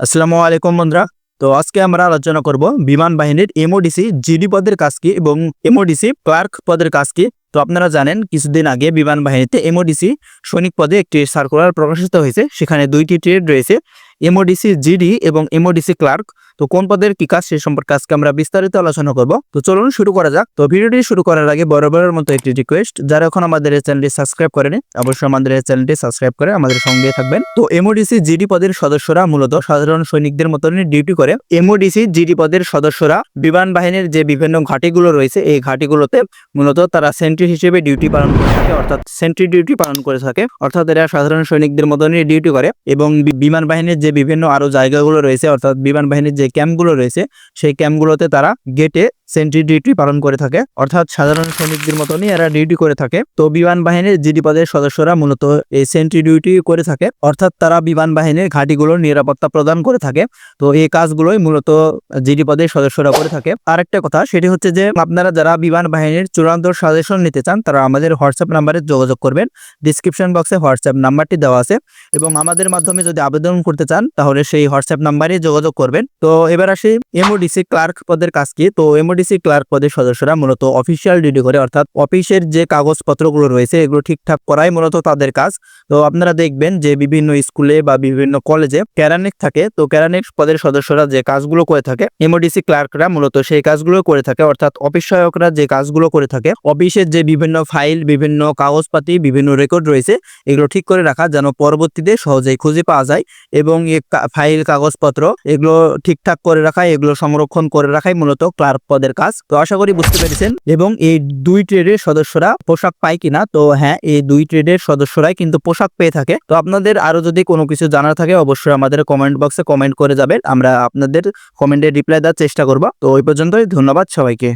আসসালামু আলাইকুম বন্ধুরা। তো আজকে আমরা আলোচনা করব বিমান বাহিনীর এমওডিসি জিডি পদের কাজ কি এবং এমওডিসি ক্লার্ক পদের কাজ কি। তো আপনারা জানেন, কিছুদিন আগে বিমান বাহিনীতে এমওডিসি সৈনিক পদে একটি সার্কুলার প্রকাশিত হয়েছে। সেখানে দুইটি ট্রেড রয়েছে। এমওডিসি জিডি এবং এমওডিসি ক্লার্ক তো কোন পদের কি কাজ সে সম্পর্কে আজকে আমরা বিস্তারিত আলোচনা করব। তো চলুন শুরু করা যাক। তো ভিডিওটি শুরু করার আগে বরাবরের মতো একটি রিকোয়েস্ট যারা এখন আমাদের এই চ্যানেলটি সাবস্ক্রাইব করেনি, অবশ্যই আমাদের এই চ্যানেলটি সাবস্ক্রাইব করে আমাদের সঙ্গে থাকবেন। তো এমওডিসি জিডি পদের সদস্যরা মূলত সাধারণ সৈনিকদের মতনই ডিউটি করে। এমওডিসি জিডি পদের সদস্যরা বিমান বাহিনীর যে বিভিন্ন ঘাঁটিগুলো রয়েছে, এই ঘাঁটিগুলোতে মূলত তারা সেন্ট্রি হিসেবে ডিউটি পালন করে থাকে, অর্থাৎ সেন্ট্রি ডিউটি পালন করে থাকে। অর্থাৎ এরা সাধারণ সৈনিকদের মতনই ডিউটি করে এবং বিমান বাহিনীর যে বিভিন্ন আরও জায়গাগুলো রয়েছে, অর্থাৎ বিমান বাহিনীর যে ক্যাম্পগুলো রয়েছে, সেই ক্যাম্পগুলোতে তারা গেটে সেন্ট্রি ডিউটি পালন করে থাকে। অর্থাৎ সাধারণ সৈনিকদের মতনই এরা ডিউটি করে থাকে। তো বিমান বাহিনীর জিডি পদের সদস্যরা মূলত এই সেন্ট্রি ডিউটি করে থাকে। অর্থাৎ তারা বিমান বাহিনীর ঘাঁটিগুলোর নিরাপত্তা প্রদান করে থাকে। তো এই কাজগুলোই মূলত জিডি পদের সদস্যরা করে থাকে। আরেকটা কথা, সেটি হচ্ছে যে আপনারা যারা বিমান বাহিনীর চূড়ান্ত সাজেশন নিতে চান, তারা আমাদের হোয়াটসঅ্যাপ নাম্বারে যোগাযোগ করবেন। ডিসক্রিপশন বক্সে হোয়াটসঅ্যাপ নাম্বারটি দেওয়া আছে। এবং আমাদের মাধ্যমে যদি আবেদন করতে চান, তাহলে সেই হোয়াটসঅ্যাপ নাম্বারে যোগাযোগ করবেন। তো এবার আসি এমওডিসি ক্লার্ক পদের কাজ কি? তো এমওডিসি ক্লার্ক পদের সদস্যরা মূলত অফিসিয়াল ডিউটি করে, অর্থাৎ অফিসের যে কাগজপত্রগুলো রয়েছে, এগুলো ঠিকঠাক করাই মূলত তাদের কাজ। তো আপনারা দেখবেন যে বিভিন্ন স্কুলে বা বিভিন্ন কলেজে ক্যারানিক থাকে। তো ক্যারানিক পদের সদস্যরা যে কাজগুলো করে থাকে এমওডিসি ক্লার্করা মূলত সেই কাজগুলো করে থাকে, অর্থাৎ অফিস সহায়করা যে কাজগুলো করে থাকে অফিসের যে বিভিন্ন ফাইল বিভিন্ন কাগজপাতি, বিভিন্ন রেকর্ড রয়েছে, এগুলো ঠিক করে রাখা, যেন পরবর্তীতে সহজেই খুঁজে পাওয়া যায়। এবং ফাইল কাগজপত্র, এগুলো ঠিকঠাক করে রাখা এগুলো সংরক্ষণ করে রাখাই মূলত ক্লার্ক পদের কাজ। তো আশা করি বুঝতে পেরেছেন। এবং এই দুই ট্রেডের সদস্যরা পোশাক পায় কিনা, তো হ্যাঁ এই দুই ট্রেডের সদস্যরাই কিন্তু পোশাক পেয়ে থাকে। তো আপনাদের আরও যদি কোনো কিছু জানার থাকে, অবশ্যই আমাদের কমেন্ট বক্সে কমেন্ট করে যাবেন। আমরা আপনাদের কমেন্টে রিপ্লাই দেওয়ার চেষ্টা করব। তো ওই পর্যন্তই, ধন্যবাদ সবাইকে।